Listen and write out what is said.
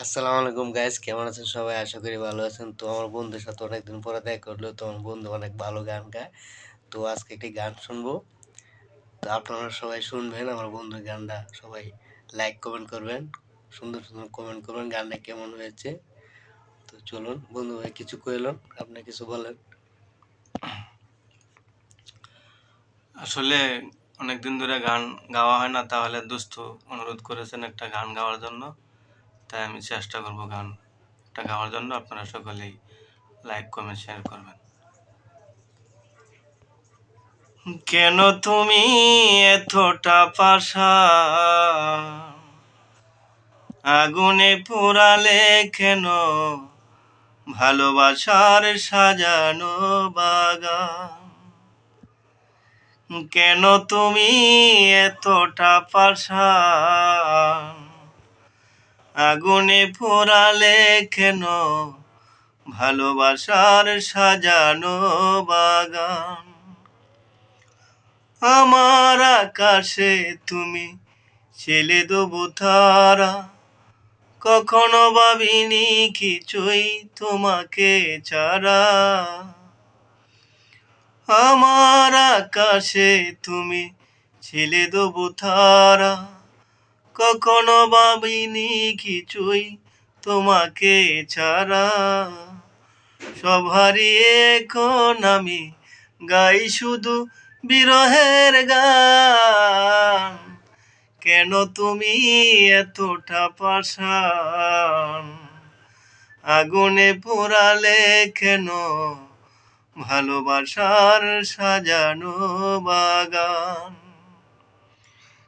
আসসালামু আলাইকুম গাইস কেমন আছেন সবাই? আশা করি ভালো আছেন। তো আমার বন্ধুর সাথে অনেকদিন পরে দেখা করল তো আমার বন্ধু অনেক ভালো গান গায়। তো আজকে একটি গান শুনব। তো আপনারা সবাই শুনবেন, আমার বন্ধুর গানটা সবাই লাইক কমেন্ট করবেন। সুন্দর সুন্দর কমেন্ট করবেন, গানটা কেমন হয়েছে। তো চলুন, বন্ধু ভাই, কিছু কইলেন আপনি কিছু বলেন। আসলে অনেকদিন ধরে গান গাওয়া হয় না, তাহলে দুস্থ অনুরোধ করেছেন একটা গান গাওয়ার জন্য। তাই আমি চেষ্টা করব গান একটা গাওয়ার জন্য আপনারা সকলেই লাইক, কমেন্ট শেয়ার করবেন। কেন তুমি এতটা পাশা? আগুনে পোড়ালে কেন? ভালোবাসার সাজানো বাগান। কেন তুমি এতটা পাশান আগুনে পোড়ালে কেন? ভালোবাসার সাজানো বাগান। আমার আকাশে তুমি ছেলে দেবো তারা। কখনো ভাবিনি কিছুই তোমাকে ছাড়া। আমার আকাশে তুমি ছেলে দেবো তারা। কখনো ভাবিনি কিছুই তোমাকে ছাড়া। সব হারিয়ে এখন আমি গাই শুধু বিরহের গান। কেন তুমি এতটা পাশান আগুনে পোড়ালে কেন? ভালোবাসার সাজানো বাগান।